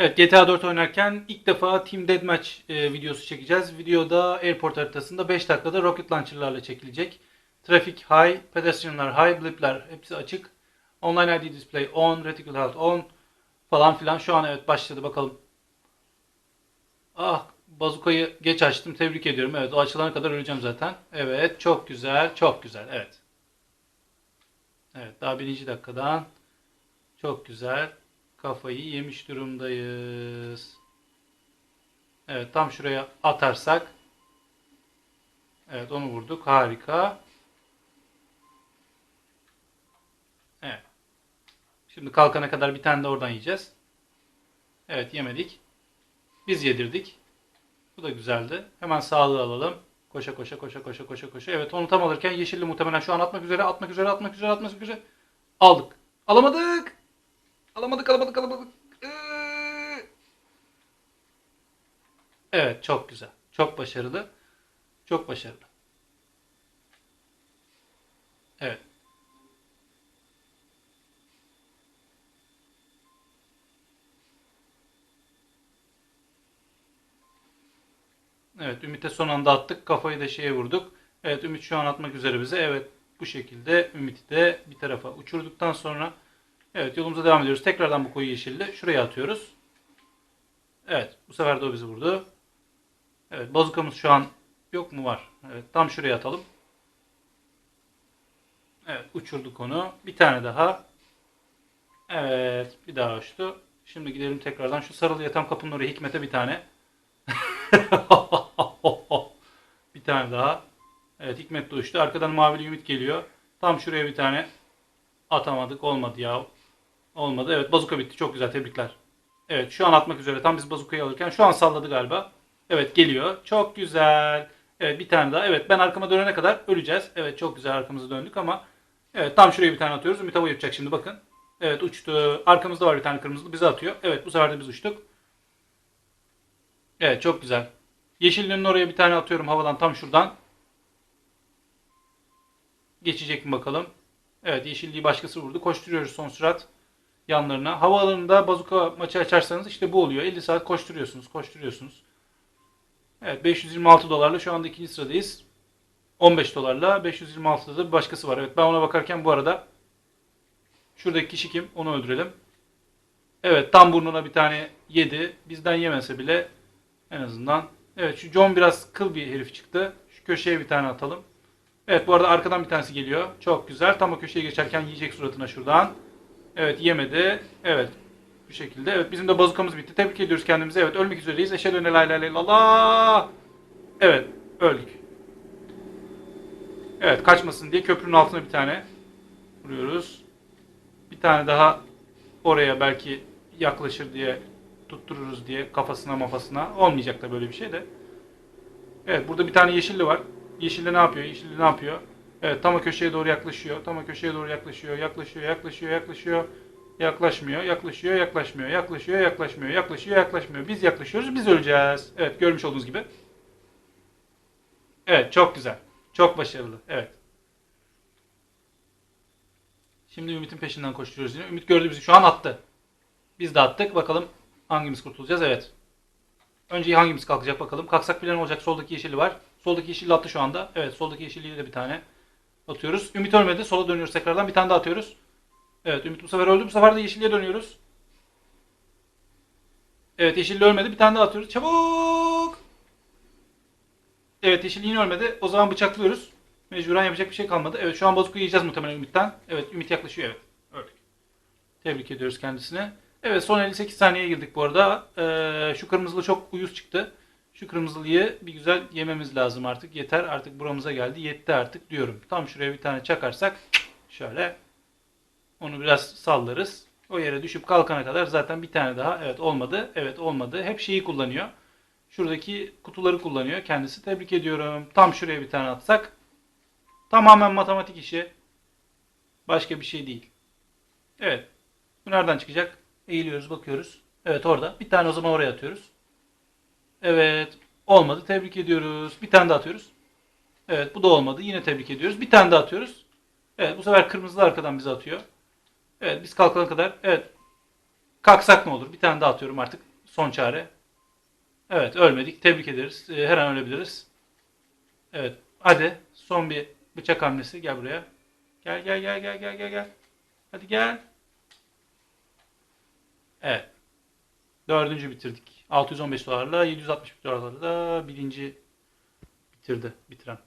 Evet GTA 4 oynarken ilk defa Team Deathmatch e, videosu çekeceğiz. Videoda airport haritasında 5 dakikada rocket launcher'larla çekilecek. Traffic high, pedestrianlar high, blipler hepsi açık. Online ID display on, reticle health on falan filan. Şu an evet başladı bakalım. Ah bazukayı geç açtım. Tebrik ediyorum. Evet o açılana kadar öleceğim zaten. Evet çok güzel çok güzel evet. Evet daha birinci dakikadan çok güzel. Kafayı yemiş durumdayız. Evet tam şuraya atarsak. Evet onu vurduk. Harika. Evet. Şimdi kalkana kadar bir tane de oradan yiyeceğiz. Evet yemedik. Biz yedirdik. Bu da güzeldi. Hemen sağlığı alalım. Koşa koşa koşa koşa koşa koşa. Evet onu tam alırken yeşilli muhtemelen şu an atmak üzere atmak üzere atmak üzere atmak üzere. Aldık. Alamadık. Alamadık alamadık alamadık. Iıı. Evet çok güzel. Çok başarılı. Çok başarılı. Evet. Evet Ümit'e son anda attık. Kafayı da şeye vurduk. Evet Ümit şu an atmak üzere bize. Evet bu şekilde Ümit'i de bir tarafa uçurduktan sonra Evet yolumuza devam ediyoruz. Tekrardan bu koyu yeşilli şuraya atıyoruz. Evet bu sefer de o bizi vurdu. Evet bazukamız şu an yok mu var? Evet tam şuraya atalım. Evet uçurduk onu. Bir tane daha. Evet bir daha uçtu. Şimdi gidelim tekrardan şu sarılı yatan kapının oraya Hikmet'e bir tane. bir tane daha. Evet Hikmet de uçtu. Arkadan mavili Ümit geliyor. Tam şuraya bir tane atamadık. Olmadı ya. Olmadı. Evet bazuka bitti. Çok güzel. Tebrikler. Evet şu an atmak üzere. Tam biz bazukayı alırken şu an salladı galiba. Evet geliyor. Çok güzel. Evet bir tane daha. Evet ben arkama dönene kadar öleceğiz. Evet çok güzel arkamızı döndük ama evet tam şuraya bir tane atıyoruz. Ümit hava yapacak şimdi bakın. Evet uçtu. Arkamızda var bir tane kırmızılı. Bize atıyor. Evet bu sefer de biz uçtuk. Evet çok güzel. Yeşilinin oraya bir tane atıyorum havadan tam şuradan. Geçecek mi bakalım. Evet yeşilliği başkası vurdu. Koşturuyoruz son sürat yanlarına. Havaalanında bazuka maçı açarsanız işte bu oluyor. 50 saat koşturuyorsunuz, koşturuyorsunuz. Evet 526 dolarla şu anda ikinci sıradayız. 15 dolarla 526'da da bir başkası var. Evet ben ona bakarken bu arada şuradaki kişi kim? Onu öldürelim. Evet tam burnuna bir tane yedi. Bizden yemese bile en azından. Evet şu John biraz kıl bir herif çıktı. Şu köşeye bir tane atalım. Evet bu arada arkadan bir tanesi geliyor. Çok güzel. Tam o köşeye geçerken yiyecek suratına şuradan. Evet yemedi. Evet. Bu şekilde. Evet bizim de bazukamız bitti. Tebrik ediyoruz kendimizi. Evet ölmek üzereyiz. Eşhedü en la ilahe illallah. Evet öldük. Evet kaçmasın diye köprünün altına bir tane vuruyoruz. Bir tane daha oraya belki yaklaşır diye tuttururuz diye kafasına mafasına. Olmayacak da böyle bir şey de. Evet burada bir tane yeşilli var. Yeşilli ne yapıyor? Yeşilli ne yapıyor? Evet tam o köşeye doğru yaklaşıyor. Tam o köşeye doğru yaklaşıyor. Yaklaşıyor, yaklaşıyor, yaklaşıyor. Yaklaşmıyor, yaklaşıyor, yaklaşmıyor. Yaklaşıyor, yaklaşmıyor. Yaklaşıyor, yaklaşmıyor. Biz yaklaşıyoruz, biz öleceğiz. Evet görmüş olduğunuz gibi. Evet çok güzel. Çok başarılı. Evet. Şimdi Ümit'in peşinden koşturuyoruz yine. Ümit gördü bizi. Şu an attı. Biz de attık. Bakalım hangimiz kurtulacağız. Evet. Önce hangimiz kalkacak bakalım. Kalksak bilen olacak. Soldaki yeşili var. Soldaki yeşili attı şu anda. Evet soldaki yeşilliği de bir tane atıyoruz. Ümit ölmedi. Sola dönüyoruz tekrardan. Bir tane daha atıyoruz. Evet Ümit bu sefer öldü. Bu sefer de yeşilliğe dönüyoruz. Evet yeşilli ölmedi. Bir tane daha atıyoruz. Çabuk! Evet yeşilli yine ölmedi. O zaman bıçaklıyoruz. Mecburen yapacak bir şey kalmadı. Evet şu an bazuku yiyeceğiz muhtemelen Ümit'ten. Evet Ümit yaklaşıyor evet. Öldük. Tebrik ediyoruz kendisine. Evet son 58 saniyeye girdik bu arada. Ee, şu kırmızılı çok uyuz çıktı. Şu kırmızılıyı bir güzel yememiz lazım artık. Yeter artık buramıza geldi. Yetti artık diyorum. Tam şuraya bir tane çakarsak şöyle onu biraz sallarız. O yere düşüp kalkana kadar zaten bir tane daha. Evet olmadı. Evet olmadı. Hep şeyi kullanıyor. Şuradaki kutuları kullanıyor. Kendisi tebrik ediyorum. Tam şuraya bir tane atsak tamamen matematik işi. Başka bir şey değil. Evet. Bu nereden çıkacak? Eğiliyoruz bakıyoruz. Evet orada. Bir tane o zaman oraya atıyoruz. Evet. Olmadı. Tebrik ediyoruz. Bir tane daha atıyoruz. Evet bu da olmadı. Yine tebrik ediyoruz. Bir tane daha atıyoruz. Evet bu sefer kırmızılı arkadan bize atıyor. Evet biz kalkana kadar. Evet. Kalksak ne olur? Bir tane daha atıyorum artık. Son çare. Evet ölmedik. Tebrik ederiz. Ee, her an ölebiliriz. Evet. Hadi son bir bıçak hamlesi. Gel buraya. Gel gel gel gel gel gel gel. Hadi gel. Evet. Dördüncü bitirdik. 615 dolarla 760 dolarla birinci bitirdi. Bitiren.